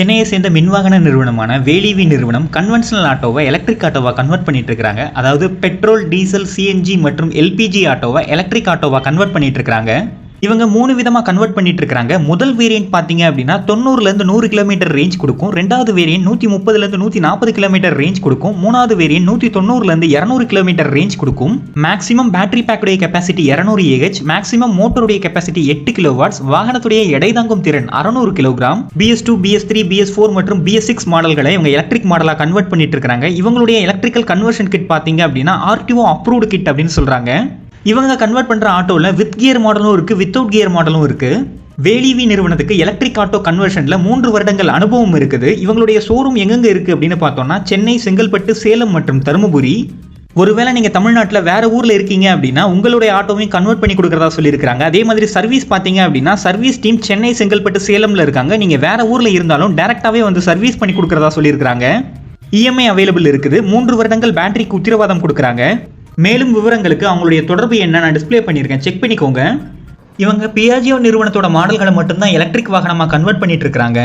சென்னையை சேர்ந்த மின்வாகன நிறுவனமான வேலிவி நிறுவனம் கன்வென்ஷனல் ஆட்டோவை எலக்ட்ரிக் ஆட்டோவா கன்வெர்ட் பண்ணிட்டு இருக்காங்க அதாவது பெட்ரோல் டீசல் சிஎன்ஜி மற்றும் எல்பிஜி ஆட்டோவை எலக்ட்ரிக் ஆட்டோவா கன்வெர்ட் பண்ணிட்டு இருக்காங்க இவங்க மூணு விதமாக கன்வெர்ட் பண்ணிட்டு இருக்காங்க முதல் வேரியன்ட் பார்த்தீங்க அப்படின்னா தொண்ணூறுலேருந்து நூறு கிலோமீட்டர் ரேஞ்ச் கொடுக்கும். ரெண்டாவது வேரியன்ட் நூற்றி முப்பதுலேருந்து நூற்றி நாற்பது கிலோமீட்டர் ரேஞ்ச் கொடுக்கும். மூணாவது வேரியன்ட் நூற்றி தொண்ணூறுலேருந்து இரநூறு கிலோமீட்டர் ரேஞ்ச் கொடுக்கும். மேக்ஸிமம் பேட்டரி பேக்குடைய கெப்பாசிட்டி இரநூறு ஏஹெச் மேக்ஸிமம் மோட்டருடைய கெப்பாசிட்டி எட்டு கிலோ வாட்ஸ் வாகனத்துடைய எடை தாங்கும் திறன் அறநூறு kilogram BS two BS three BS four மற்றும் பிஎஸ் சிக்ஸ் மாடல்களை இவங்க எலக்ட்ரிக் மாடலாக கன்வெர்ட் பண்ணிட்டு இருக்காங்க இவங்களுடைய எலக்ட்ரிக்கல் கன்வர்ஷன் கிட் பார்த்தீங்க அப்படின்னா ஆர்டிஓ அப்ரூவ்டு கிட் அப்படின்னு சொல்கிறாங்க இவங்க கன்வெர்ட் பண்ணுற ஆட்டோவில் வித் கியர் மாடலும் இருக்குது வித்தவுட் கியர் மாடலும் இருக்குது வேலிவி நிறுவனத்துக்கு எலக்ட்ரிக் ஆட்டோ கன்வர்ஷனில் மூன்று வருடங்கள் அனுபவம் இருக்குது. இவங்களுடைய ஷோரூம் எங்கெங்கே இருக்குது அப்படின்னு பார்த்தோம்னா சென்னை செங்கல்பட்டு சேலம் மற்றும் தருமபுரி. ஒருவேளை நீங்கள் தமிழ்நாட்டில் வேறு ஊரில் இருக்கீங்க அப்படின்னா உங்களுடைய ஆட்டோவையும் கன்வெர்ட் பண்ணி கொடுக்குறதா சொல்லியிருக்காங்க அதே மாதிரி சர்வீஸ் பார்த்தீங்க அப்படின்னா சர்வீஸ் டீம் சென்னை செங்கல்பட்டு சேலமில் இருக்காங்க. நீங்கள் வேறு ஊரில் இருந்தாலும் டேரெக்டாகவே வந்து சர்வீஸ் பண்ணி கொடுக்குறதா சொல்லியிருக்காங்க இஎம்ஐ அவைலபிள் இருக்குது. மூன்று வருடங்கள் பேட்டரிக்கு உத்தரவாதம் கொடுக்குறாங்க. மேலும் விவரங்களுக்கு அவங்களுடைய தொடர்பு என்ன நான் டிஸ்ப்ளே பண்ணியிருக்கேன். செக் பண்ணிக்கோங்க. இவங்க பியாஜியோ நிறுவனத்தோட மாடல்களை மட்டும்தான் எலக்ட்ரிக் வாகனமாக கன்வெர்ட் பண்ணிட்டு இருக்கிறாங்க